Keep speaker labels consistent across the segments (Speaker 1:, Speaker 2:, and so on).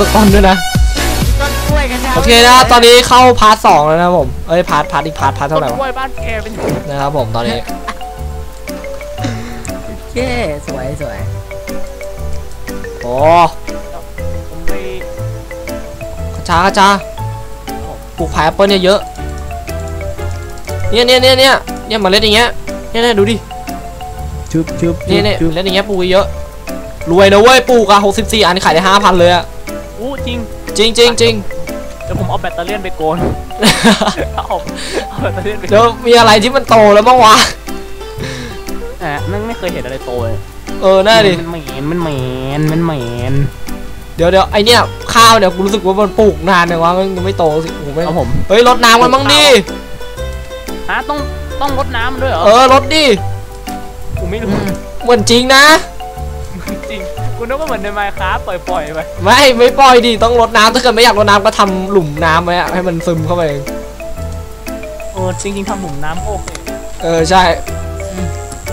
Speaker 1: สักคนด้วยนะ
Speaker 2: ต้นกล้วยกัน
Speaker 1: โอเคนะตอนนี้เข้าพาร์ทสองแล้วนะผมเอ้ยพาร์ทพาร์ทอีกพาร์ทพาร์ท
Speaker 3: ต้
Speaker 1: เท่าไหร่
Speaker 3: กล้วะยบ้านแกเป็น
Speaker 1: นะครับผมตอนนี้
Speaker 2: เย้สวยสวย
Speaker 1: โอ้กระชากระชาปลูกผายแอปเปิ้ลเนี่ยเยอะเนี่ยเนี่ยเนี่ยเนี่ยเนี่ยเมาเล็ดอย่างเงี้ยเนี่ยเนี่ยดูดิ
Speaker 4: ชึบชึบ
Speaker 1: เนี่ยเนี่ยเมล็ดอย่างเงี้ยปลูกเยอะรวยนะเว้ยปลูกอะ64อันขายได้5,000เลยอะ
Speaker 3: จริง
Speaker 1: จริงจริงจริง
Speaker 3: เดี๋ยวผมเอาแบตเตอรี่ยนไปโกนเอาเอาแบตเตอรี่ยนไป
Speaker 1: เดี๋ยวมีอะไรที่มันโตแล้วบ้างวะ
Speaker 3: อะนั่งไม่เคยเห็นอะไรโตเลย
Speaker 1: เออน่าดิ
Speaker 3: มันเหม็นมันเหม็นมันเหม็น
Speaker 1: เดี๋ยวเดี๋ยวไอเนี่ยข้าวเนี่ยกูรู้สึกว่ามันปลูกนานเนี่ยวะมันยังไม่โตสิโอ้โหไม่
Speaker 3: เอาผม
Speaker 1: เฮ้ยรดน้ำมันบ้างดิ
Speaker 3: ฮะต้องต้องรดน้ำมันด้วยเหรอ
Speaker 1: เออรดดิ
Speaker 3: กูไม่รู้
Speaker 1: เหมือนจริงนะ
Speaker 3: จริงกูนึกว่าเหมือนในไมค์ครับปล่อยปล่อยๆไป
Speaker 1: ไม่ไม่ปล่อยดิต้องรดน้ำถ้าเกิดไม่อยากรดน้ำก็ทำหลุมน้ำไว้อะให้มันซึมเข้าไปเอง
Speaker 3: เออจริงๆทำหลุมน้ำโอเค
Speaker 1: เออใช่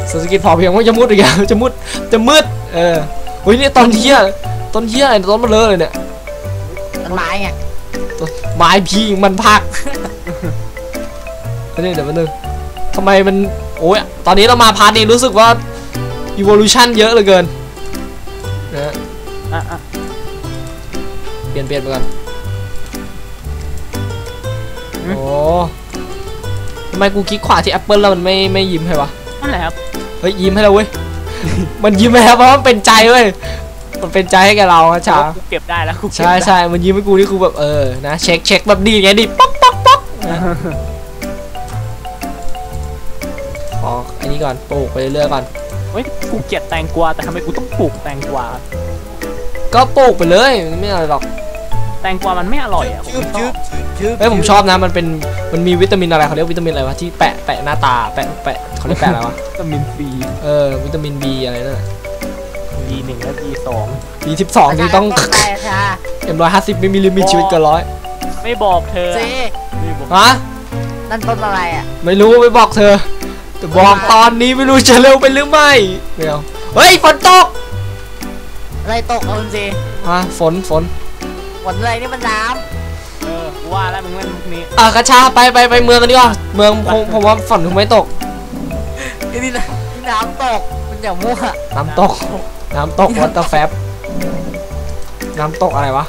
Speaker 1: เศรษฐกิจพอเพียงว่าจะมุดอีกแล้วจะมุดจะมืดเออเฮ้ยเนี่ยต้นเหี้ยต้นเหี้ยอะไรต้นมันเลอะเลยเนี่ย
Speaker 2: ต้นไม้ไง
Speaker 1: ต้นไม้พีมันพักอันนี้เดี๋ยวมันนึงทำไมมันโอ้ยตอนนี้เรามาพาร์ทนี้รู้สึกว่า evolution เยอะเหลือเกินนะฮะ
Speaker 3: อะอะ
Speaker 1: เปลี่ยนเปลี่ยนไปก่อน
Speaker 3: อืม
Speaker 1: โอ้ทำไมกูคลิกขวาที่แอปเปิลแล้วมันไม่ไม่ยิ้มให้วะ
Speaker 3: นั่นแหละครับ
Speaker 1: เฮ้ยยิ้มให้เราเว้ยมันยิ้มให้เราเพราะมันเป็นใจเว้ยมันเป็นใจให้แกเราอะช้า
Speaker 3: กูเก็บได้แล้วกูเก็บ
Speaker 1: ใช่
Speaker 3: ได้
Speaker 1: ใช่มันยิ้มให้กูนี่กูแบบเออนะเช็คเช็คแบบดีไงดิป๊อกป๊อกป๊อกนะขออันนี้ก่อนปลูกไปเรื่อยๆก่อน
Speaker 3: เฮ้ยกูเกลียดแตงกวาแต่ทำไมกูต้องปลูกแตงกวา
Speaker 1: ก็ปลูกไปเลยไม่อะไรหรอก
Speaker 3: แตงกวามันไม่อร่อยอะผม
Speaker 2: ชืบ
Speaker 3: ไม่ช
Speaker 2: ชื
Speaker 3: อ
Speaker 2: บบชืบ
Speaker 1: เอ้ยผมชอบนะมันเป็นมันมีวิตามินอะไรเขาเรียกวิตามินอะไรวะที่แปะแปะหน้าตาแปะแปะเขาเรียกแปะอะไรวะ
Speaker 3: วิตามินซี
Speaker 1: เออวิตามินบีอะไรนั่นน่ะ
Speaker 3: บีหนึ่งและบีสอง
Speaker 1: บีสิบสองนี่ต้อง
Speaker 2: ต้นอะไรชา
Speaker 1: เอ็มร้อยห้าสิบไม่มีลิมิตชีวิตเกินร้อย
Speaker 3: ไม่บอกเธอ
Speaker 2: เซ
Speaker 3: ไม่บอก
Speaker 1: ฮะ
Speaker 2: นั่นต้นอะไรอะ
Speaker 1: ไม่รู้ไม่บอกเธอแต่บอกตอนนี้ไม่รู้จะเร็วไปหรือไม่ไม่เอาเฮ้ยฝนตก
Speaker 2: อะไรตกเอาจริง
Speaker 1: ฮะฝนฝน
Speaker 2: ๆฝนอะไรนี่มันน้
Speaker 3: เออกูว่าแล้วมึงเล่นมุกนี้
Speaker 1: อะกระชาไปไปไปเมืองกันดีกว่าเมืองผมผมว่าฝนคงไม่ตกำ
Speaker 2: ไอ้นี่นะนี่น้ำตกมันอย่ามั่ว
Speaker 1: น้ำตก น้ำตกวัตเตอร์แฟบน้ำตกอะไรวะ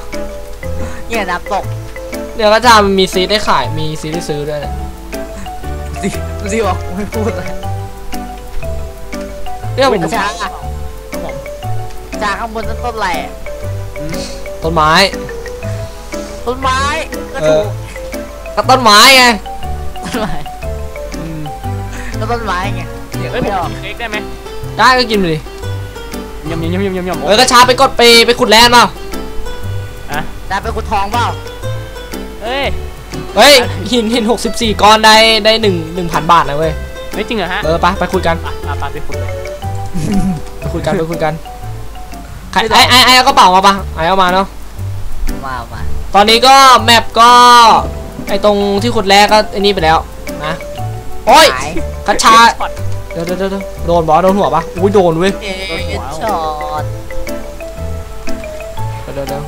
Speaker 2: เนี่ยน้ำตก
Speaker 1: เดี๋ยวกระชามันมีซีดให้ขายมีซีดให้ซื้อด้วยนะ
Speaker 2: สิดูสิบอกไม่พูดเลย
Speaker 1: เนี่ยผม
Speaker 2: ชา ชาข้างบนนั่นต้นอะไรอะ
Speaker 1: ต้นไม้
Speaker 2: ต้นไม้ก็
Speaker 1: เอ
Speaker 2: ถู
Speaker 1: อกก็ต้นไม้ไง
Speaker 2: ต้นไม้
Speaker 1: อืม
Speaker 2: ก็ต้นไม้ไงเดี๋ยว
Speaker 3: เฮ้ยผ
Speaker 2: ไม่
Speaker 3: ม
Speaker 2: ออก
Speaker 3: กินเค้กได้ไหม
Speaker 1: ได้ก็กินไปดิ
Speaker 3: ยำยำยำยำยำยำ
Speaker 1: เออกระชาไปกดไปไปขุดแลนด์เปล่า
Speaker 3: อะ
Speaker 2: ได้ไปขุดทองเปล่า
Speaker 3: เอ้ย
Speaker 1: เฮ้ยหินหินหกสิบสี่ก้อนได้ได้หนึ่งหนึ่งพันบาทนะเว้ย
Speaker 3: ไม่จริงเหรอฮะ
Speaker 1: เออไปไปคุยกัน
Speaker 3: อะอะปาไปขุดเลย
Speaker 1: ไปคุยกันไปคุยกัน ใครไอ้ไอ้ไอ้เอากระเป๋ามาปะไอ้เอามาเนาะ
Speaker 2: มามา
Speaker 1: ตอนนี้ก็แมปก็ไอ้ตรงที่ขุดแรกก็ไอ้นี่ไปแล้วนะโอ้ย
Speaker 2: หาย
Speaker 1: กระชา
Speaker 3: ช็อต
Speaker 1: เดี๋ยวเดี๋ยวเดี๋ยวโดนบอสโดนหัวปะอุ้ยโดนเว้ย
Speaker 2: เอ็ดช็อต
Speaker 1: เดี๋ยวเดี๋ยวเดี๋ยว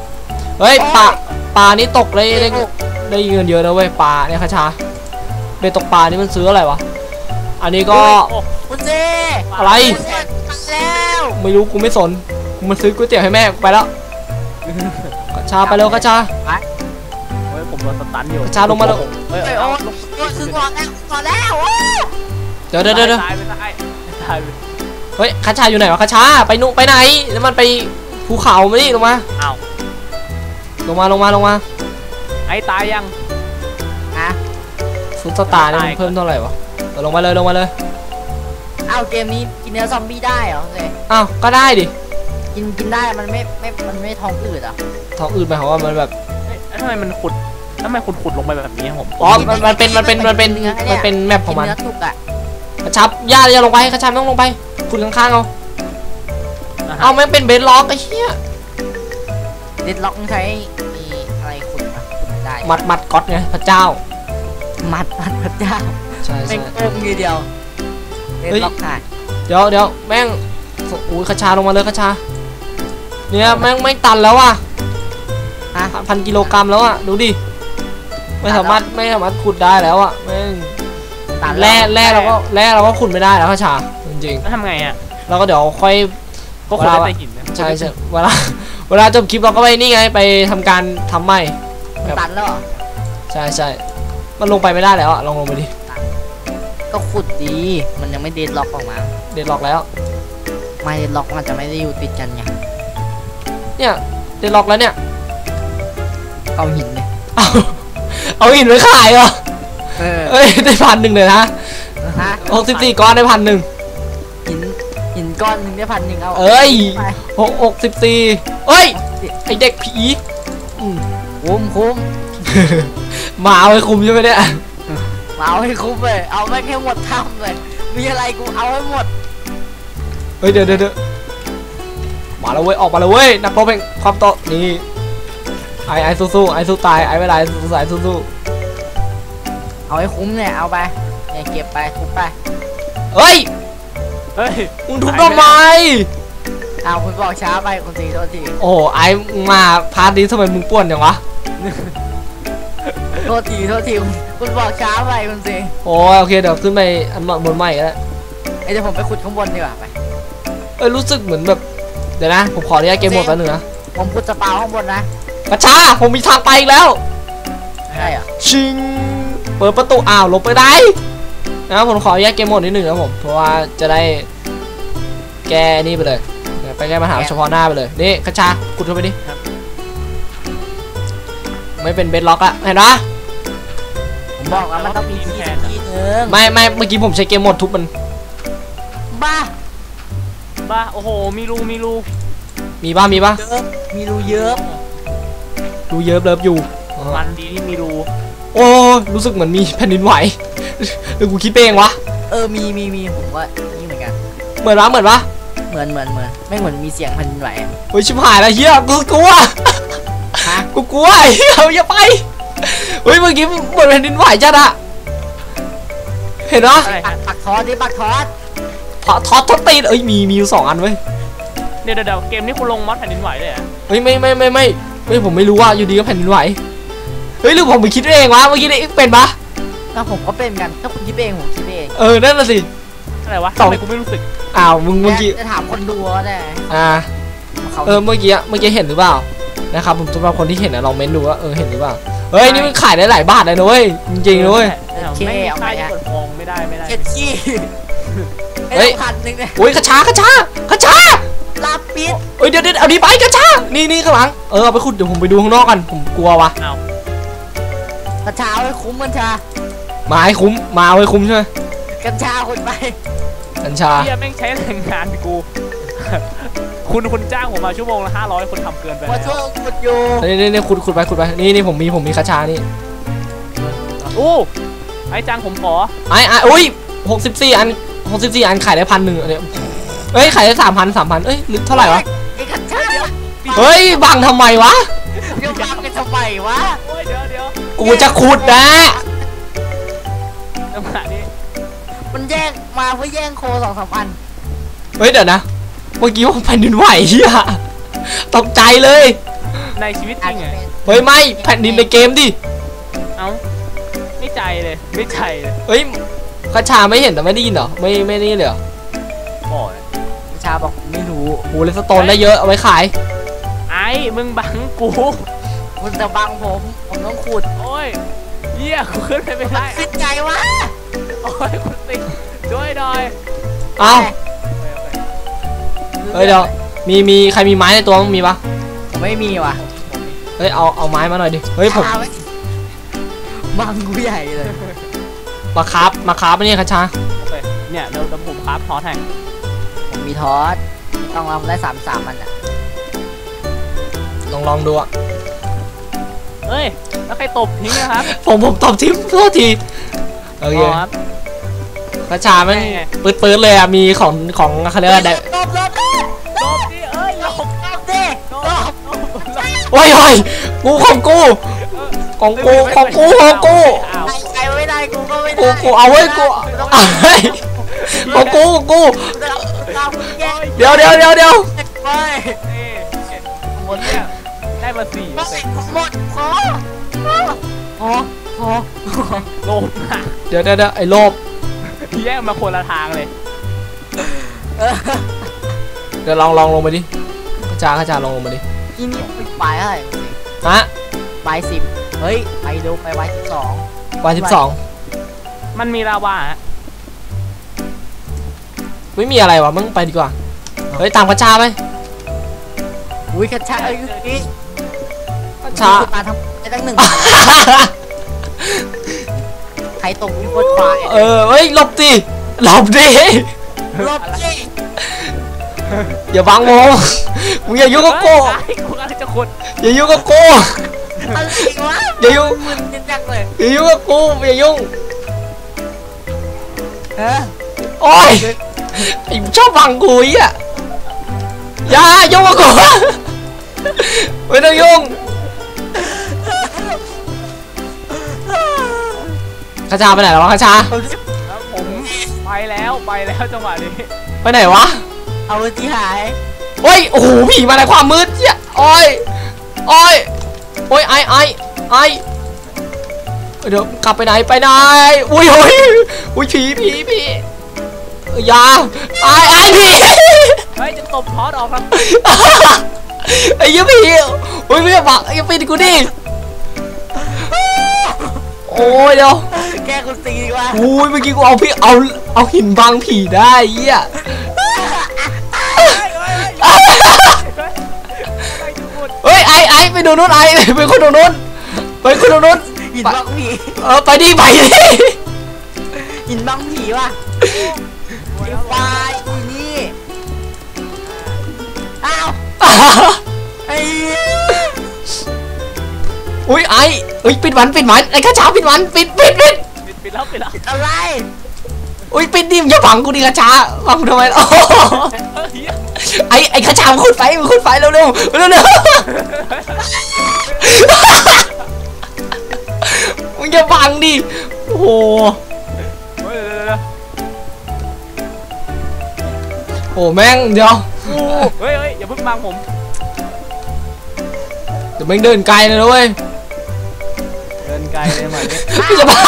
Speaker 1: เฮ้ยปลาปลานี่ตกได้ได้ได้เงินเยอะนะเว้ยปลาเนี่ยกระชาเบ็ดตกปลานี่มันซื้ออะไรวะอันนี้ก็
Speaker 3: โอ้
Speaker 2: คุณเจ
Speaker 1: อะไร
Speaker 2: คุณเจมาแล้ว
Speaker 1: ไม่รู้กูไม่สนกู มาซื้อก๋วยเตี๋ยวให้แม่กูไปแล้วกระชาไปเร็วกระชา
Speaker 3: เฮ้ยผมโดนสตันอยู่
Speaker 1: ชาลงมาแล้ว
Speaker 3: เฮ้ย
Speaker 2: เอ้ย
Speaker 3: เอา
Speaker 2: โอ้ยโอ้ยคือก่อนแล้วก่อนแล้วโอ้ย
Speaker 1: เดี๋ยวเดี๋ยวเดี๋ยวเดี๋ยว
Speaker 3: ตายไปตายตายไป
Speaker 1: เฮ้ยคาชาอยู่ไหนวะคาชาไปนู่นไปไหนแล้วมันไปภูเขามานี่ลงมา
Speaker 3: อ้าว
Speaker 1: ลงมาลงมาลงมา
Speaker 3: ไอ้ตายยัง
Speaker 2: อะ
Speaker 1: ฟุตสตาร์นี่มันเพิ่มเท่าไหร่วะเอาลงมาเลยลงมาเลย
Speaker 2: เอ้าเกมนี้กินเนื้อซอมบี้ได้เหรอเจ
Speaker 1: อ้าวก็ได้ดิ
Speaker 2: กินกินได้มันไม่ไม่มันไม่ท้องอืดอะ
Speaker 1: ท้องอืดหมายความว่ามันแบบ
Speaker 3: เฮ้ยแล้วทำไมมันขุดทำไมขุดขุดลงไปแบบนี้ครับผม
Speaker 1: อ๋อมันมันเป็นมันเป็นมันเป็นมันเป็นแมปข
Speaker 2: กิ
Speaker 1: อนงมัน
Speaker 2: เนื้อจุกอะ
Speaker 1: กระชับย่าอย่าลงไปกระชับไม่ต้องลงไปคุณข้างๆเอา
Speaker 3: นะฮะ
Speaker 1: เอาแม่งเป็นเบสล็อกไอ้เหี้ย
Speaker 2: เด็ดล็อกต้องใช้มีอะไรขุดอะขุดได้
Speaker 1: มัดมัดก๊อตไงพระเจ้า
Speaker 2: มัดมัดพระเจ้า
Speaker 1: ใช่
Speaker 2: เป็
Speaker 1: ใช่
Speaker 2: นโกงทีเดียวเด็ด
Speaker 1: เฮ้ย
Speaker 2: ล็อกหาย
Speaker 1: เดี๋ยวเดี๋ยวแม่งอุ้ยคาชาลงมาเลยคาชา เนี่ยแม่งไม่ตันแล้วว่ะ
Speaker 2: ฮะ
Speaker 1: พันกิโลกรัมแล้วอะดูดิไม่สามารถไม่สามารถขุดได้แล้วอะแม่ง
Speaker 2: ตัด
Speaker 1: แร่แร่เราก็แร่เราก็ขุดไม่ได้แล้วข้าชาจริง
Speaker 3: แล้วทำไงอะ
Speaker 1: ๆเราก็เดี๋ยวค่อย
Speaker 3: ก็ขุดได้แต่หินนะ
Speaker 1: ใช่ใช่เวลาเวลาจบคลิปเราก็ไปนี่ไงไปทำการทำใหม่
Speaker 2: ตัดแล้วเหรอ
Speaker 1: ใช่ใช่มันลงไปไม่ได้แล้วอะลองลงไปดิ
Speaker 2: ก็ขุดดี มันยังไม่เดดล็อกออกมา
Speaker 1: เด็ดล็อกแล้ว
Speaker 2: ไม่เดดล็อกมันจะไม่ได้อยู่ติดกันไง
Speaker 1: เนี่ยเด็ดล็อกแล้วเนี่ย
Speaker 2: กองหินเนี่ย
Speaker 1: เอาเอาหินไปขายเหรอ
Speaker 2: เออ
Speaker 1: เอ้ยได้พันหนึ่งเลยนะ
Speaker 2: ฮะ
Speaker 1: หกสิบสี่ก้อนได้พันหนึ่ง
Speaker 2: หินหินก้อนหนึ่งได้พันหนึ่งเอา
Speaker 1: เอ้ย
Speaker 2: ไป
Speaker 1: หกหกสิบสี่เอ้ยไอเด็กผีอืม
Speaker 2: คุ้มคุ้ม
Speaker 1: มาเอาไว้คุมใช่ไหมเนี่ย
Speaker 2: มาเอาให้คุ้มเลยเอาไม่แค่หมดถ้ำเลย มีอะไรกูเอาให้หมด
Speaker 1: เฮ้ยเดี๋ยวเดี๋ยวเดี๋ยว มาแล้วเว้ยออกมาแล้วเว้ยนักรบแห่งความโตนี่ไอไอสู้สู้ไอสู้ตายไอไม่ได้สู้สายสู้สู้
Speaker 2: เอาให้คุ้มเนี่ยเอาไปเนี่ยเก็บไปทุบไป
Speaker 1: เฮ้ย
Speaker 3: เฮ้ย
Speaker 1: มึงทุบทำไม
Speaker 2: เอาคุณบอกช้าไปคุณตีโทษที
Speaker 1: โอ้โหไอมึงมาพาร์ทนี้ทำไมมึงป่วนจังวะ
Speaker 2: โทษทีโทษทีคุณคุณบอกช้าไปคุณตี
Speaker 1: โอ้ยโอเคเดี๋ยวขึ้นไปอันบนใหม่ก็ได้
Speaker 2: ไอ้เดี๋ยวผมไปขุดข้างบนดีกว่าไป
Speaker 1: เอ้ยรู้สึกเหมือนแบบ เดี๋ยวนะ ผมขออนุญาตเกมหมดแป๊บนึงนะ
Speaker 2: ผมขุดสปาข้างบนนะ
Speaker 1: กระชาผมมีทางไปอีกแล้ว
Speaker 2: ได้เหรอ
Speaker 1: ชิงเปิดประตูอ้าวลงไปได้นะครับผมขออนุญาตเกมโหมดนิดหนึ่งนะผมเพราะว่าจะได้แก้นี่ไปเลยไปแก้ปัญหาเฉพาะหน้าไปเลยนี่กระชาขุดเข้าไปดิไม่เป็นเบดล็อกอะเห็นปะ
Speaker 2: ผมบอกแล้วมันต้องมีที่สักที่หนึง
Speaker 1: ไม่ไม่เมื่อกี้ผมใช้เกมโหมดทุบมัน
Speaker 2: บ้า
Speaker 3: บ้าโอ้โห มีรูมีรู
Speaker 1: มีป่ะมีป่ะ
Speaker 2: เยอะมีรูเยอะ
Speaker 1: ดูเยิบเลิฟอยู่อ๋อ
Speaker 3: มันดีที่มีรู
Speaker 1: โอ้รู้สึกเหมือนมีแผ่นดินไหว หรือกูคิดไปเองวะ
Speaker 2: เออมีมีมีผมว่านี่เหมือนกัน
Speaker 1: เหมือนปะเหมือนปะ
Speaker 2: เหมือนเหมือนเหมือนไม่เหมือนมีเสียงแผ่นดินไหวอะ
Speaker 1: เฮ้ยชิบหายแล้วเฮียกูกลัว
Speaker 2: ฮะ
Speaker 1: กูกลัวไอ้เฮียอย่าไปเฮ้ยเมื่อกี้เหมือนแผ่นดินไหวจัดอะเห็นปะ
Speaker 3: อะไร
Speaker 2: ปัก
Speaker 3: ฮะ
Speaker 2: ปักทอดดิปักทอด
Speaker 1: ทอทอทอตีนเอ้ยมีมีอยู่สองอันเว้ย
Speaker 3: เดี๋ยวเดี๋ยวเดี๋ยวเกมนี้คุณลงมอดแผ่นดินไหวเลยเหรอะ
Speaker 1: เฮ้ยไม่ไม่ไม่ไม่ไม่ผมไม่รู้ว่าอยู่ดีก็แผ่นดินไหวเฮ้ยหรือผมไปคิดเองวะเมื่อกี้นี่เป็นปะ
Speaker 2: ถ้าผมก็เป็นกัน ถ้าคุณคิดเองผมคิดเอง
Speaker 1: เออนั่นน่ะสิ
Speaker 3: อะไรวะ
Speaker 1: สอง
Speaker 3: ทำไมกูไม่รู้สึก
Speaker 1: อ้าวมึงเมื่อกี้
Speaker 2: จะถามคนดูว่าเนี่ย
Speaker 1: อ่า
Speaker 2: เขา
Speaker 1: เออเมื่อกี้เมื่อกี้เห็นหรือเปล่านะครับผมสำหรับคนที่เห็นนะลองเม้นดูว่าเออเห็นหรือเปล่าเฮ้ยนี่มันขายได้หลายบาทเลยนะเว้ยจริงๆนะเว้ย
Speaker 3: ไม่ใช่ที่เปิดทองไม่ได้ไม่ได้
Speaker 2: เช็ดขี้
Speaker 1: เฮ้
Speaker 2: เฮ้
Speaker 1: ย
Speaker 2: ยพันหนึ่งเนี่ย
Speaker 1: โอ้ยกระชากระชากระชา
Speaker 2: ลาปิด
Speaker 1: เอ้ยเดี๋ยวเดี๋ยวเอาดีไปกระชานี่นี่ข้างหลังเออเอาไปขุดเดี๋ยวผมไปดูข้างนอกกันผมกลัววะ
Speaker 2: กัญชาเอาให้คุ้มกัญชา
Speaker 1: มาให้คุ้มมาเอาให้คุ้มใช่ไหม
Speaker 2: กัญชาคุณไป
Speaker 1: กัญชา
Speaker 3: เฮียแม่งใช้แรงงานกู คุณคุณจ้างผมมาชั่วโมงละห้าร้อยคนทำเกินไป
Speaker 2: มา
Speaker 3: แล้ว
Speaker 2: ช่วยขุดอยู่
Speaker 1: นี่นี่นี่ขุดขุดไปขุดไปนี่นี่ผมมีผมมีกระชานี่
Speaker 3: อู้ไอ้จ้างผมขอ
Speaker 1: ไอ้ไอ้อุ้ยหกสิบสี่อัน หกสิบสี่อันขายได้พันหนึ่งอันเนี้ยเอ้ยขายได้สามพันสามพันเอ้ยหรือเท่าไหร่วะ
Speaker 2: ไอ้กัญชา
Speaker 1: เฮ้ยบังทำไมวะ
Speaker 2: เดี๋ยวบังกันทำไมวะ
Speaker 3: โอ้ยเดี๋ยวเดี๋ยว
Speaker 1: กูจะขุดนะ
Speaker 3: จังหวะนี้
Speaker 2: มันแย่งมาเพื่อแย่งโคสองสามอัน
Speaker 1: เฮ้ยเดี๋ยวนะเมื่อกี้ว่าแผ่นดินไหวเฮียตกใจเลย
Speaker 3: ในชีวิตจริงไง
Speaker 1: เฮ้ยไม่แผ่นดินในเกมดิ
Speaker 3: เอ้าไม่ใจเลยไม่ใจเลย
Speaker 1: เฮ้ย กระชาไม่เห็นแต่ไม่ได้ยินเหรอ ไม่ไม่ได้ยินเลยเหรอ
Speaker 3: โอ้ย
Speaker 2: กัญชาบอกไม่รู้
Speaker 1: โอ้เลสโตนได้เยอะเอาไว้ขาย
Speaker 3: ไอ้ มึงบังกู
Speaker 2: คุณจะบังผม ผมต้องขุด
Speaker 3: โอ้ยเหี้ยกูขึ้นไปไม่ได้
Speaker 2: คิดไงวะ
Speaker 3: โอ้ยคุณติดช่วยหน่อย
Speaker 1: เอ้า
Speaker 3: โอเคโอเค
Speaker 1: เฮ้ยเดี๋ยวมีมีใครมีไม้ในตัวมั้งมีปะ
Speaker 2: ผมไม่มีว่ะ
Speaker 1: เฮ้ยเอาเอาไม้มาหน่อยดิ เฮ้ยผม
Speaker 2: ชาไว้บังกูใหญ่เลย
Speaker 1: มาคราฟมาคราฟไม่นี่กระชา
Speaker 3: โอเคเนี่ยเดี๋ยวเดี๋ยวผมครับทอแทง
Speaker 2: ผมมีทอสต้องเอาได้สามสามมันอะ
Speaker 1: ลองลองดูอะ
Speaker 3: เอ้ยแล้วใครตบทิ้งนะครับ
Speaker 1: ผมผมตอบทิมโทษทีโอเค
Speaker 3: อ๋อครับ
Speaker 1: กระชามัน
Speaker 3: ไง
Speaker 1: ปืดปืดๆเลยอะมีของของเขาเรียกว่าได
Speaker 2: ลบลบลบ
Speaker 3: ตบดิเอ้ย
Speaker 2: ลบลบดิลบ
Speaker 1: โอ้ยโอ้ยกูของกูของกูของกูของกู
Speaker 3: อ้าว
Speaker 2: ใครไม่ได้ กูก็ไม่
Speaker 1: กู
Speaker 2: ได้
Speaker 1: กูเอาไว้กูเอาไว้ของกูของกู
Speaker 2: เราคุณแย่ง
Speaker 1: เดี๋ยวเดี๋ยวเดี๋ยวเดี๋ยว
Speaker 2: เว้ย
Speaker 3: นี่หมดเนี่ยได้มาสี่เปอร์เซ็นต์
Speaker 2: หมดพอพอพอ
Speaker 3: โลภมาก
Speaker 1: เดี๋ยวเดี๋ยวเดี๋ยวไอ้โลบ
Speaker 3: แยกมาคนละทางเลย
Speaker 1: เดี๋ยวลองลองลงมาดิกระจากระจาลองลงมาดิ
Speaker 2: ที่นี่ปิดปลายเท่าไหร่
Speaker 1: ฮะ
Speaker 2: ปลายสิบเฮ้ย ไปดูไปไว้สิบสอง
Speaker 1: วันสิบสอง
Speaker 3: มันมีลาวาฮะ
Speaker 1: ไม่มีอะไรวะมึงไปดีกว่า เฮ้ยตามกระจาไหม
Speaker 2: อุ้ยกระชากเอ้ยนี่
Speaker 1: กระชา
Speaker 2: มาทั้งได้ตั้งหนึ่งใครตกมีคนควาย
Speaker 1: เออเฮ้ยหลบดิหลบดิ
Speaker 2: รอบที่
Speaker 1: อย่าบังโมมึงอย่ายุ่งกับกู
Speaker 3: เฮ้ยไอ้กูกำลังจะขุด
Speaker 1: อย่ายุ่งกับกู
Speaker 2: อะไรวะ
Speaker 1: อย่ายุ่ง
Speaker 2: มึนกันจังเลย
Speaker 1: อย่ายุ่งกับกูอย่ายุ่ง
Speaker 2: เออ
Speaker 1: โอ้ยไอ้ชอบบังกูอีอะอย่ายุ่งกับกูไม่ต้องยุ่งกระจาไปไหนแล้ววะกระจา
Speaker 3: แล้วผมไปแล้วไปแล้วจังหวะนี้
Speaker 1: ไปไหนวะ
Speaker 2: เอาที่หาย
Speaker 1: เฮ้ยโอ้โหผีมาในความมืดเนี่ยโอ้ยโอ้ยโอ้ยไอไอไอ เดี๋ยวกลับไปไหนไปไหนอุ้ยอุ้ยอุ้ยผีผีผีอย่าไอไอผี
Speaker 3: เฮ้ยจะตบทอดออกครับ
Speaker 1: ไอ้เหี้ยผีอุ้ยไม่บักไอ้ปิดกูดิโอ้ยเดี๋ยว
Speaker 2: แกคุณตีดีกว่า
Speaker 1: อุ้ยเมื่อกี้กูเอาพี่เอาเอาหินบังผีได้เหี้ย
Speaker 3: ไปจะขุด
Speaker 1: เฮ้ยไอไอไปดูนู้นไอไปคนดูนู้นไปคนดูนู้น
Speaker 2: หินบังผี
Speaker 1: เออไปดิไปดิ
Speaker 2: หินบังผีว่ะหินควายอุ้ยนี่อ้าวไอ้
Speaker 1: อุ้ยไออุ้ยปิดหวันปิดหวันไอ้ข้าเช้าปิดหวันปิดปิดปิด
Speaker 3: ปิดปิดแล้วปิดแล้ว
Speaker 2: อะไร
Speaker 1: อุ้ยปิดดิมอย่าบังกูดิข้าเช้าบังกูทำไมโอ้โห
Speaker 3: เฮ้ย
Speaker 1: ไอไอ้ข้าเช้ามันขุดไฟมันขุดไฟเร็วเร็วเร็วเร็ว มึงอย่าบังดิ โอ้โห
Speaker 3: เฮ้ยเดี๋ยว
Speaker 1: โอ้แม่งเดี๋ยว
Speaker 3: เฮ้ยเฮ้ยอย่าเพิ่งบังผม
Speaker 1: เดี๋ยวแม่งเดินไกลเลยนะเว้ย
Speaker 3: เดินไกลเลยมาเนี่ย
Speaker 1: อย่าบัง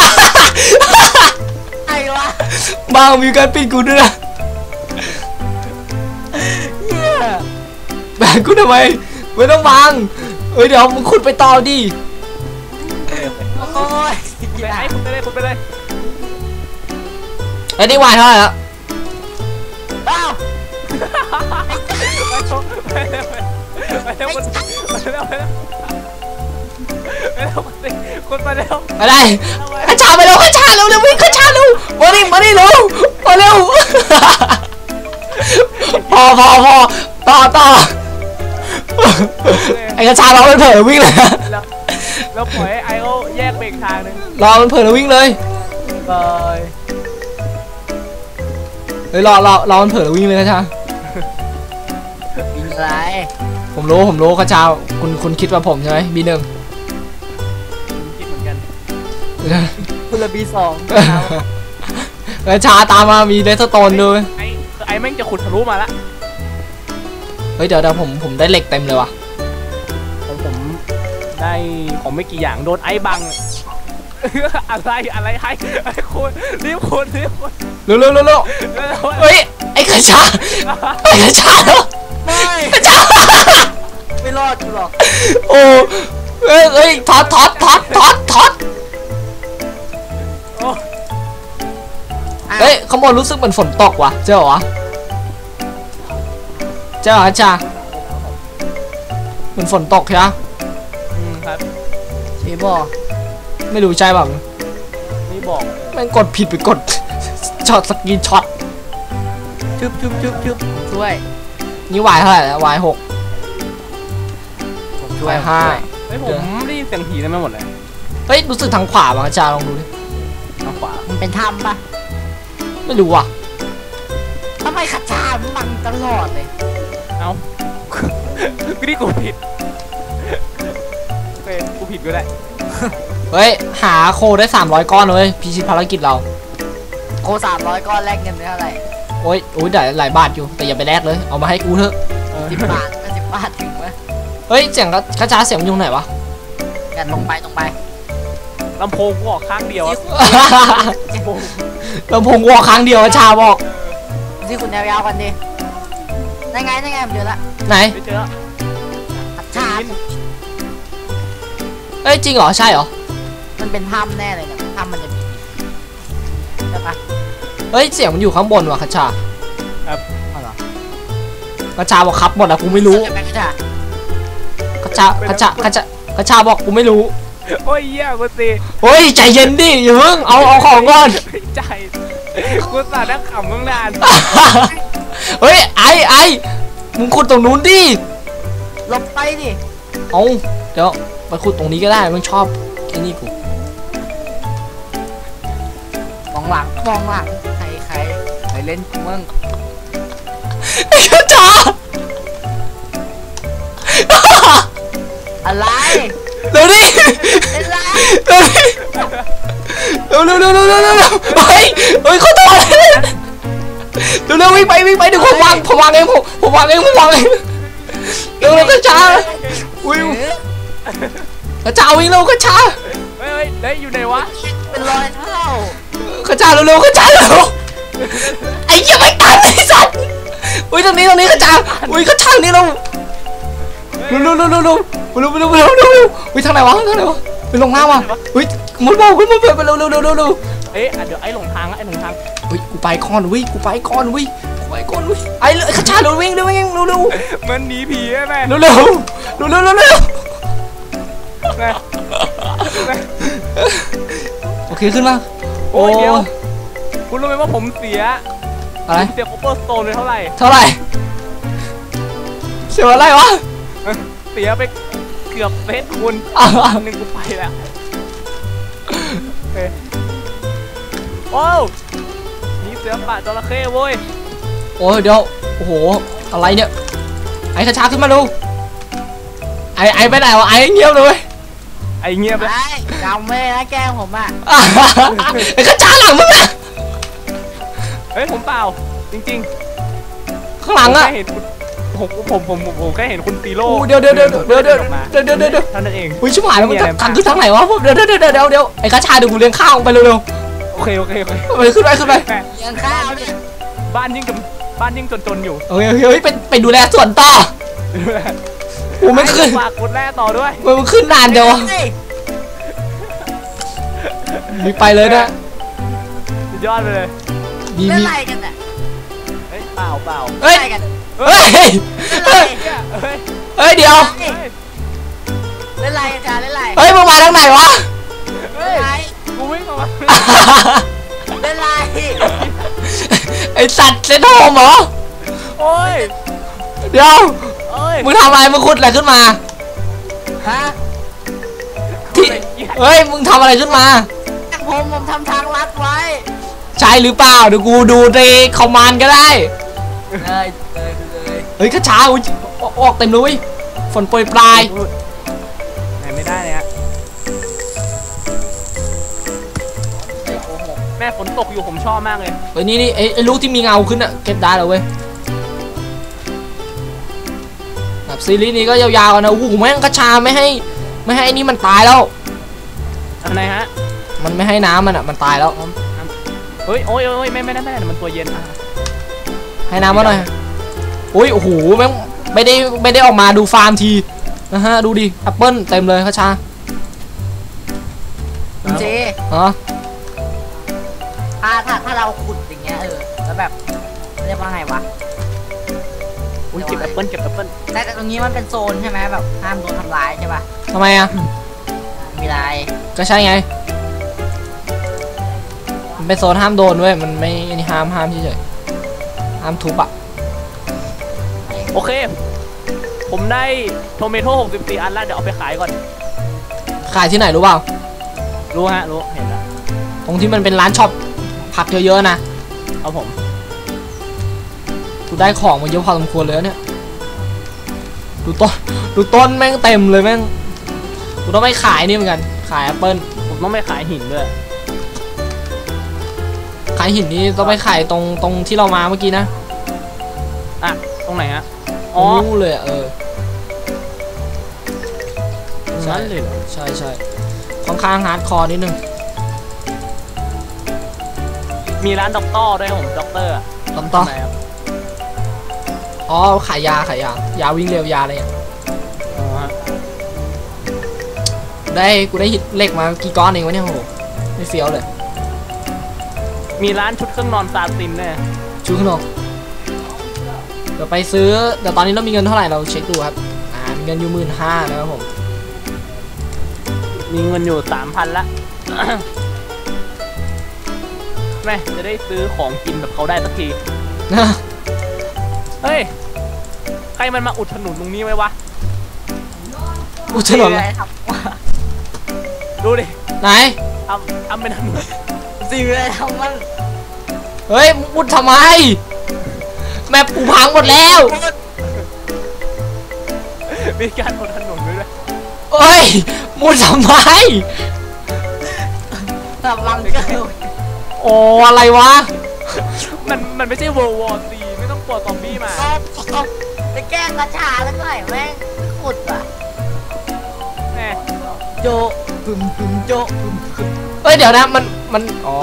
Speaker 2: ไอ้วะ
Speaker 1: บังมีการปิดกูด้วยนะ
Speaker 2: เหี้ย
Speaker 1: แบกกูทำไมไม่ต้องบังเอ้ยเดี๋ยวมึงขุดไปต่อดิ
Speaker 2: โอ้ ย
Speaker 3: ไปไอ้คุณไปเลยคุณไปเลย
Speaker 1: ไอ้นี่วายเท่าไหร่แล้ว
Speaker 2: อ้าว
Speaker 3: ไปเร็วไปเร็วไปเร็วไปเร็วไปเร็วไปเร็วไปเร็วคุณไปเร็ว
Speaker 1: ไปได้ข้าเช้าไปเร็วข้าเช้าเร็วเร็ววิ่งข้าเช้าเร็วมาดิมาดิเร็วมาเร็วพอพอพอต่อต่อไอ้กระชาเรามันเผลอวิ่งเลย
Speaker 3: แล้วแล้วปล่อยให้ไอโอแยกไปอีกทางหนึง
Speaker 1: รอมันเผลอวิ่งเลย
Speaker 3: บาย
Speaker 1: เฮ้ยรอรอรอมันเผลอวิ่งเลยกระชา
Speaker 2: บินไร
Speaker 1: ผมรู้ผมรู้กระชาคุณคุณคิดว่าผมใช่ไหมบีหนึ่ง
Speaker 3: คิดเหมือนกัน
Speaker 2: คุณละบีสอง
Speaker 1: กระชาตามมามีเลสโตนด้วย
Speaker 3: ไอ้ไอ้แม่งจะขุดทะลุมาละ
Speaker 1: เฮ้ยเดี๋ยวเดี๋ยวผมผมได้เหล็กเต็มเลยว่ะ
Speaker 3: ของผม ได้ของไม่กี่อย่างโดนไอ้บัง อะไรอะไรให้ไอ้คุณรีบคุณรีบคุณ
Speaker 1: เร็วเร็วเร็วเร็ว
Speaker 3: แล้ว
Speaker 1: เฮ้ยไอ้กระชาไอ้กระชาเร็ว
Speaker 2: ไม่
Speaker 1: กระชา
Speaker 2: ไม่รอดกูหรอก
Speaker 1: โอ้เฮ้ยเฮ้ยถอดถอดถอดถอดถอด
Speaker 3: โอ้
Speaker 1: เฮ้ยข้างบนรู้สึกเหมือนฝนตกว่ะเจ้าเหรอวะเจ้าเหรอจ้าเหมือนฝนตกใช่ไหม
Speaker 3: อืม ครับ
Speaker 2: เชบอ
Speaker 1: ไม่รู้ใช่ป่ะ
Speaker 3: นี่บอกเลย
Speaker 1: แม่งกดผิดไปกดช็อตสกรีนช็อต
Speaker 2: ชุบชุบชุบชุบช่วย
Speaker 1: นี่วายเท่าไหร่แล้ววายหก
Speaker 2: ผมช่วย
Speaker 1: ไปห้า
Speaker 2: ช่วย
Speaker 3: เฮ้ยผมได้ยินเสียงผีเต็มไปหมดเลย
Speaker 1: เฮ้ยรู้สึกทางขวาบ้างอาจารย์ลองดูดิ
Speaker 3: ทางขวา
Speaker 2: มันเป็นถ้ำปะ
Speaker 1: ไม่รู้ว่ะ
Speaker 2: ทำไมขัดชามันตลอดเลย
Speaker 3: เอ้ากูนี่กูผิดโอเคกู ผิดก็ได้
Speaker 1: เฮ้ย หาโคได้ 300 ก้อนเลยพิชิตภารกิจเรา
Speaker 2: โคสามร้อยก้อนแลกเงินได้เท่าไหร่
Speaker 1: โอ้ยโอ้ยได้หลายบาทอยู่ แต่อย่าไปแลกเลย เอามาให้กูเถอะ
Speaker 2: สิบบาทก็สิบบาทถึงไหม
Speaker 1: เฮ้ย เสียงกระกระจาเสียงมันอยู่ไหนวะ
Speaker 2: อย่าลงไปลงไป
Speaker 3: ลำโพงกูออกข้างเดียวอะลำโพง
Speaker 1: ลำโพงวอครั้งเดียวกระชาบอก
Speaker 2: ที่คุณยาวๆกันดิได้ไงได้ไงผมเจอละ
Speaker 1: ไหน
Speaker 3: ไม่เจอ
Speaker 2: อัดชา
Speaker 1: เฮ้ยจริงเหรอใช่เหรอ
Speaker 2: มันเป็นถ้ำแน่เลยเนี่ยถ้ำมันจะมีใช่ปะ
Speaker 1: เฮ้ยเสียงมันอยู่ข้างบนว่ะกระชา
Speaker 2: เอาเหรอก
Speaker 1: ระชาบอกครับหมดอะกูไม่รู้
Speaker 2: ใช่ไหมกระชาก
Speaker 1: ระชากระชากระชากระชาบอกกูไม่รู้
Speaker 3: โอ้ยเหี้ยกูตี
Speaker 1: เฮ้ยใจเย็นดิอย่าเพิ่งเอาเอาของก่อน
Speaker 3: ใจกูสาดนักขำตั้งนาน
Speaker 1: เฮ้ยไอไอมึงขุดตรงนู้นดิ
Speaker 2: หลบไปดิ
Speaker 1: เอาเดี๋ยว ไปขุดตรงนี้ก็ได้มึงชอบไอ้นี่กู
Speaker 2: มองหลังมองหลังใครใครใครเล่นกูมึง
Speaker 1: ไอ้กระชา
Speaker 2: อะไร
Speaker 1: เร็วดิ
Speaker 2: เป็นไร
Speaker 1: เร็วดิเร็วเร็วเร็วเร็วเร็วเร็วเฮ้ยเฮ้ยเขาโทษเร็วเร็ววิ่งไปวิ่งไปเดี๋ยวผมวางผมวางเองผมผมวางเองผมวางเองเร็วเร็วกระชาอุ้ย
Speaker 2: หรือ ก
Speaker 1: ระชาวิ่งเร็วกระชา
Speaker 3: เฮ้ยเฮ้ยเฮ้ยอยู่ไหนวะ
Speaker 2: เป็นรอยเท้าก
Speaker 1: ระชาเร็วเร็วกระชาเร็วไอ้เหี้ยังไม่ตันไอ้สัตว์อุ้ยตรงนี้ตรงนี้กระชาอุ้ยกระชานี่เราเร็วเร็วเร็วเร็วเร็วเร็วเร็วเร็วเร็วเร็วอุ้ยทางไหนวะทางไหนวะไปลงหน้าว่ะอุ้ยมันบอกมันบอกไปเร็วเร็วเร็วเร็วเร็ว
Speaker 3: เอ๊ะอะเดี๋ยวไอ้หลงทางอะไอ้หลงทาง
Speaker 1: เฮ้ยกูไปก่อนเว้ยกูไปก่อนเว้ยกูไปก่อนเว้ยไอ้เลยขชาเร็ววิ่งเร็ววิ่งเร็วเร็ว
Speaker 3: มันหนีผีใช่ไหม
Speaker 1: เร็วเร็วเร็วเร็วเร็ว เร็ว
Speaker 3: แม่
Speaker 1: โอเคขึ้นมา
Speaker 3: โอ้ยเดี๋ยวคุณรู้ไหมว่าผมเสีย
Speaker 1: อะไร
Speaker 3: ผมเสียคอปเปอร์สโตนไปเท่าไหร่
Speaker 1: เท่าไหร่เสียอะไรวะ
Speaker 3: เสียไปเกือบเซตคุณ
Speaker 1: อะ
Speaker 3: อันหนึ่งกูไปแล้วโอเคโอ้วมีเสือป่าจระเข้เว้ย
Speaker 1: โอ้ยเดี๋ยวโอ้โหอะไรเนี่ยไอ้ขชาขึ้นมาดูไอ้ไอ้ไปไหนวะไอ้เงียบเลยเว้ย
Speaker 3: ไอ้เงียบเลย
Speaker 2: ไอ้จำไม่ได้นะแกล้งผมอะ
Speaker 1: อะไอ้ขชาหลังมึงอะ
Speaker 3: เฮ้ยผมเปล่า จริง
Speaker 1: ข้าง
Speaker 3: ๆ
Speaker 1: หลังอะ
Speaker 3: ผมแค่เห็นคุณผมผมผมผมผมแค่เห็นคุณซีโร่
Speaker 1: โอ้เดี๋ยวเดี๋ยวเดี๋ยวเดี๋ยวเดี๋ยว
Speaker 3: ออกมา
Speaker 1: เดี๋ยวเดี๋ยวเดี๋ยวเดี๋ยว
Speaker 3: เท่านั้นเอง
Speaker 1: อุ้ยชิบหายแล้วมันจะ
Speaker 3: ไม่มีอะไร
Speaker 1: ทางขึ้นทางไหนวะเดี๋ยวเดี๋ยวเดี๋ยวเดี๋ยวเดี๋ยวไอ้ขชาเดูกูเลี้ยงข้าวมึงไปเร็ว
Speaker 3: โอเคโอเคโอเค
Speaker 1: ๆไปขึ้นไปขึ้นไป
Speaker 3: แม่
Speaker 2: ยังข้าวเนี่ย
Speaker 3: บ้านยิ่งจนบ้านยิ่งจนจนๆอยู่
Speaker 1: โอเคโอเคเฮ้ยไปไปดูแลสวนต่อ โอ้มันขึ้น
Speaker 3: ฝากกดแร่ต่อด้วย
Speaker 1: มันขึ้นนานเดียวอะ
Speaker 2: เฮ้ย
Speaker 1: มีไปเลยนะ
Speaker 3: สุดยอดไปเลย
Speaker 1: มี
Speaker 2: เล่น
Speaker 1: มี
Speaker 2: อะไรกันอะ
Speaker 3: เฮ้ยเปล่าเปล่า
Speaker 1: เฮ้ย
Speaker 2: เล่นอะไรกัน
Speaker 1: เฮ้ย
Speaker 2: เล่นอะไร
Speaker 1: เฮ้ย
Speaker 3: เนี่ยเฮ้ย
Speaker 1: เฮ้ยเดี๋ยว
Speaker 3: เฮ้ย
Speaker 2: เล่นอะไรกันจ้าเล่นอะไร
Speaker 1: เฮ้ยมึงมาทางไหนวะ
Speaker 3: เฮ้
Speaker 2: เล่
Speaker 3: ย
Speaker 2: นอะไร
Speaker 3: กูวิ่งออกมา
Speaker 2: เล่นอะไร
Speaker 1: ไอสัตว์เซนโฮมเหรอ
Speaker 3: โอ้ย
Speaker 1: เดี๋ยว
Speaker 3: เอ้ย
Speaker 1: มึงทำอะไรมึงขุดอะไรขึ้นมา
Speaker 2: ฮะ
Speaker 1: ที่เฮ้ยมึงทำอะไรขึ้นมา
Speaker 2: ผมผมทำทางลัดไว้
Speaker 1: ใช่หรือเปล่าเดี๋ยวกูดูในคอมมานด์ก็ได้
Speaker 2: เลยเลยเลย
Speaker 1: เฮ้ยกระช้าอุ๊ยออกเต็มเลยเว้ยฝนโปรยปลาย
Speaker 3: ไหนไม่ได้เลยฮะ
Speaker 2: ไอ้โกหก
Speaker 3: แม่ฝนตกอยู่ผมชอบมากเลย
Speaker 1: เฮ้ยนี่นี่ไอ้ไอ้ลูกที่มีเงาขึ้นอะเก็บได้แล้วเว้ย แบบซีรีส์นี้ก็ยาวๆนะโอ้โหแม่งกระชาไม่ให้ ไม่ให้ไอ้นี่มันตายแล้ว
Speaker 3: อันไหนฮะ
Speaker 1: มันไม่ให้น้ำมันอะมันตายแล้ว
Speaker 3: เฮ้ยโอ้ยโอ้ยไม่ไม่ได้ไม่ได้เดี๋ยวมันตัวเย็นอะ
Speaker 1: ให้น้ำมาหน่อยโอ้ยโอ้โหแม่งไม่ได้ไม่ได้ออกมาดูฟาร์มทีนะฮะดูดิแอปเปิ้ลเต็มเลยกระชา
Speaker 2: คุณเจ
Speaker 1: ฮะ
Speaker 2: ถ้าถ้าถ้าเราขุดอย่างเงี้ยเออแล้วแบบเรียกว่าไงวะ
Speaker 3: อุ้ยเก็บแอปเปิ้ลเก็บแอปเปิ้ล
Speaker 2: แต่แต่ตรงนี้มันเป็นโซนใช่ไหมแบบห้ามโดนทำร้ายใช่ป่ะ
Speaker 1: ทำไมอะ
Speaker 2: มีไร
Speaker 1: ก็ใช่ไง มันเป็นโซนห้ามโดนเว้ยมันไม่นี่ห้ามห้ามเฉยๆห้ามทุบอะ
Speaker 3: โอเค ผมได้โทเมโต้64 อันแล้วเดี๋ยวเอาไปขายก่อน
Speaker 1: ขายที่ไหนรู้เปล่า
Speaker 3: รู้ฮะ รู้ เห็นแล้ว
Speaker 1: ตรงที่มันเป็นร้านช็อปผักเยอะๆนะ
Speaker 3: เอาผม
Speaker 1: กูได้ของมาเยอะพอสมควรเลยนะเนี่ย ดูต้น ดูต้นแม่งเต็มเลยแม่ง กูต้องไปขายนี่เหมือนกัน ขายแอปเปิล
Speaker 3: ผมต้องไปขายหินด้วย
Speaker 1: ขายหินนี้ต้องไปขายตรงตรงที่เรามาเมื่อกี้นะ
Speaker 3: อะ ตรงไหนฮะ อ๋อ
Speaker 1: รู้เลยอะเออ
Speaker 3: นั้นเลยเหรอ
Speaker 1: ใช่ใช่ค่อนข้างฮาร์ดคอร์นิดนึง
Speaker 3: มีร้านด็อกเตอร์ด้วยครับผมด็อกเตอร์อะ
Speaker 1: ลำต่อ
Speaker 3: ทำไมครับ
Speaker 1: อ๋อขายยาขายยายาวิ่งเร็วยาอะไรอย่างเงี้ย
Speaker 3: อ๋อฮะ
Speaker 1: ได้กูได้หิดเหล็กมากี่ก้อนเองวะเนี่ยโหไม่เฟี้ยวเลย
Speaker 3: มีร้านชุดเครื่องนอนซาตินเนี่ย
Speaker 1: ชูขนมเดี๋ยวไปซื้อเดี๋ยวตอนนี้เรามีเงินเท่าไหร่เราเช็คดูครับอ่ามีเงินอยู่หมื่นห้านะครับผม
Speaker 3: มีเงินอยู่สามพันละแม่จะได้ซื้อของกินแบบเขาได้สักที เฮ้ย ใครมันมาอุดถนนตรงนี้ไว้วะ
Speaker 1: อุดถนน
Speaker 2: อะไดู
Speaker 3: ดิ
Speaker 1: ไหน
Speaker 3: ทำทำเป็นถนน
Speaker 2: สิ่งอะไรทำมัน
Speaker 1: เฮ้ยมุดทำไม แมปปูพังหมดแล้ว
Speaker 3: มีการอุดถนนด้วย
Speaker 1: เฮ้ยมุดทำไม
Speaker 2: ทำบลังเกิ
Speaker 1: โอ้อะไรวะ
Speaker 3: มันมันไม่ใช่ World War 3 ปวดซอมบี้มา
Speaker 2: ก็ไปแก้งกระชาแล้วก็ไอ้แม่งขุดอะ
Speaker 3: แหม
Speaker 2: โจตึมตึมโจตึมม
Speaker 1: เอ้ยเดี๋ยวนะมันมันอ๋อ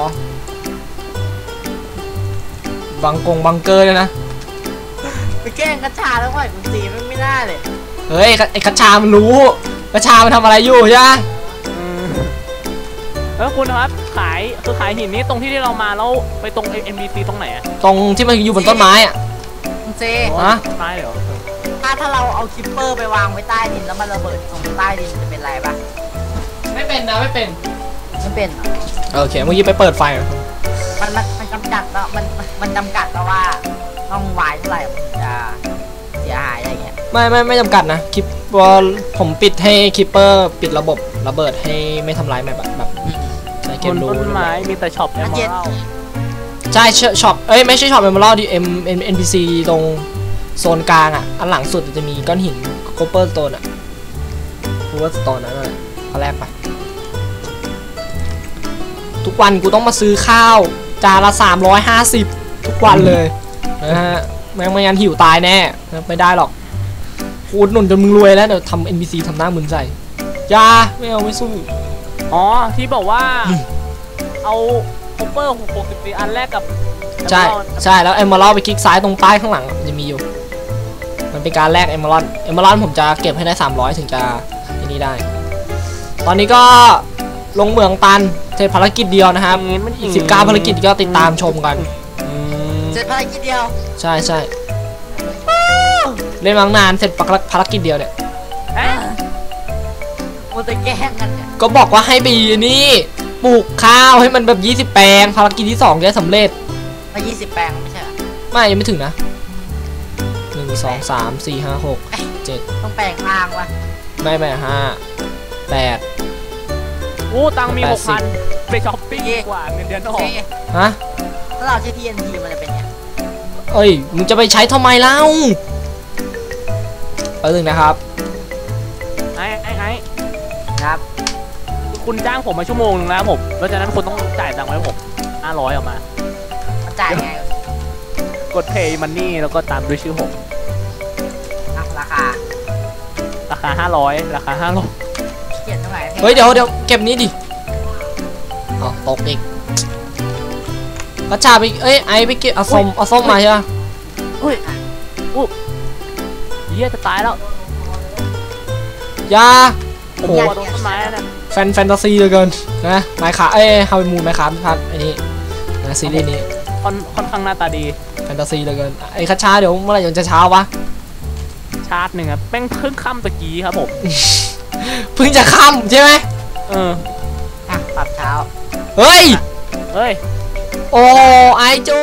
Speaker 1: บังกงบังเกอร์เลยนะ
Speaker 2: ไปแก้งกระชาแล้วก็ไอ้คุณตีมันไม่ได้เลย
Speaker 1: เฮ้ยไอ้กระชามันรู้กระชามันทำอะไรอยู่ใช่ไหม
Speaker 3: แล้วคุณครับขายคือขายหินนี้ตรงที่ที่เรามาแล้วไปตรง MBC ตรงไหนอะ
Speaker 1: ตรงที่มันอยู่บนต้นไม้อะ
Speaker 2: เจ
Speaker 1: ฮะ
Speaker 3: ต้นไม้เลยเหรอ
Speaker 2: ถ้าถ้าเราเอาคิปเปอร์ไปวางไว้ใต้ดินแล้วมันระเบิดตรงใต้ดินจะเป็นไรปะ
Speaker 1: ไม่เป็นนะไม่เป็น
Speaker 2: มันเป็นเหรอ
Speaker 1: โอเคเมื่อกี้ไปเปิดไฟ
Speaker 2: มันมันมันจำกัดแล้วมันมันจำกัดแล้วว่าต้องวายเท่าไหร่มันจะเสียหายอะไรเงี้ย
Speaker 1: ไม่ไม่ไม่จำกัดนะคลิปว่าผมปิดให้คิปเปอร์ปิดระบบระเบิดให้ไม่ทำร้ายแมปอะแบบใช้เก
Speaker 3: บ
Speaker 1: ม
Speaker 3: น
Speaker 1: รู้
Speaker 3: ต้นไม้มีแต่ช็อปแอมเบอร์
Speaker 1: ใช่ช็อปเอ้ยไม่ใช่ช็อปเอมเบอร์ดิเอ็มเอ็นเอ็นพีซีตรงโซนกลางอะ อันหลังสุดจะมีก้อนหินโคเปอร์สโตนอะโคเปอร์สโตนนั่นแหละเอาแรกไป ทุกวันกูต้องมาซื้อข้าวจานละ 350 ทุกวันเลยนะฮะแม่งไม่งั้นหิวตายแน่ไม่ได้หรอกกูอุดหนุนจนมึงรวยแล้วเดี๋ยวทำ NPC ทำหน้ามึนใส่อยาไม่เอาไม่สู้
Speaker 3: อ๋อที่บอกว่า
Speaker 1: อืม
Speaker 3: เอา โคเปอร์64อันแรกกับ
Speaker 1: ใช่ใช่แล้วเอมเมอรัลไปคลิกซ้ายตรงป้ายข้างหลังมันจะมีอยู่ มันเป็นการแลกเอมเมอรัลเอมเมอรัลผมจะเก็บให้ได้ 300 ถึงจะที่นี่ได้ ตอนนี้ก็ลงเหมืองตันเสร็จภารกิจเดียวนะครับ
Speaker 3: อย่างงี้มัน
Speaker 1: อีก19ภารกิจก็ติดตามชมกัน
Speaker 3: อืม
Speaker 2: เสร็จภารกิจเดียว
Speaker 1: ใช่ใช่เล่นมาตั้งนานเสร็จภารกิจเดียวเนี่ย
Speaker 3: เอ๊ะ
Speaker 2: มันจะแกล้งกันเนี่ย
Speaker 1: ก็บอกว่าให้ไปนี่ ปลูกข้าวให้มันแบบ20 แปลงภารกิจที่2จะสำเร็จ
Speaker 2: มายี่สิบแปลงไม่ใช่เหรอ
Speaker 1: ไม่ยังไม่ถึงนะหนึ่งสองสามสี่ห้าหกเจ็ด
Speaker 2: ต้องแปลงร่างวะ
Speaker 1: ไม่ไม่ห้าแปด
Speaker 3: อู้ตังค์มี
Speaker 1: แป
Speaker 3: ห
Speaker 1: ด
Speaker 3: ก
Speaker 1: สิ
Speaker 3: พั
Speaker 1: บ
Speaker 3: นไปช้อปปิ้งดีกว่าเงินเดือนออก
Speaker 2: เจ
Speaker 1: ฮะ
Speaker 2: ถ้าเราใช้ TNT มันจะเป็นไง
Speaker 1: เอ้ย มึงจะไปใช้ทำไมเล่าเอาหนึ่งนะ
Speaker 2: ครับ
Speaker 3: คุณจ้างผมมาชั่วโมงนึงแล้วผมเพราะฉะนั้นคุณต้องจ่ายตังค์ไว้ให้ผมห้าร้อยออกมา
Speaker 2: มันจ่ายไง
Speaker 3: กด pay money แล้วก็ตามด้วยชื่อผม
Speaker 2: อะราคา
Speaker 3: ราคาห้าร้อยราคาห้าร้อย
Speaker 2: เขียนตรงไหน
Speaker 1: เฮ้ยเดี๋ยวเดี๋ยวเก็บนี้ดิอ๋อตกอีกกระชาไปเอ้ยไอไปเก็บเอาส้มเอาส้มมาใช่ปะ
Speaker 3: อุ้ยอู้เหี้ยจะตายแล้ว
Speaker 1: อยา
Speaker 3: ผม
Speaker 1: โห
Speaker 3: กลัวโดนต้นไม้นะ
Speaker 1: แฟนแฟนตาซีเหลือเกินนะไมค์ขาเอ้ยฮาวเวมูนไมค์ขาพัดอันนี้นะซีรีส์นี้
Speaker 3: ค่อนค่อนข้างหน้าตาดี
Speaker 1: แฟนตาซีเหลือเกินไอ้คัชชาเดี๋ยวเมื่อไหร่จะเช้าวะ
Speaker 3: ชาร์จหนึ่งครับแม่งเพิ่งค่ำตะกี้ครับผม
Speaker 1: เพิ่งจะค่ำใช่ไหม
Speaker 3: เออ
Speaker 2: อะปรับเช้า
Speaker 1: เฮ้ย
Speaker 3: เฮ้ย
Speaker 1: โอ้ไอจู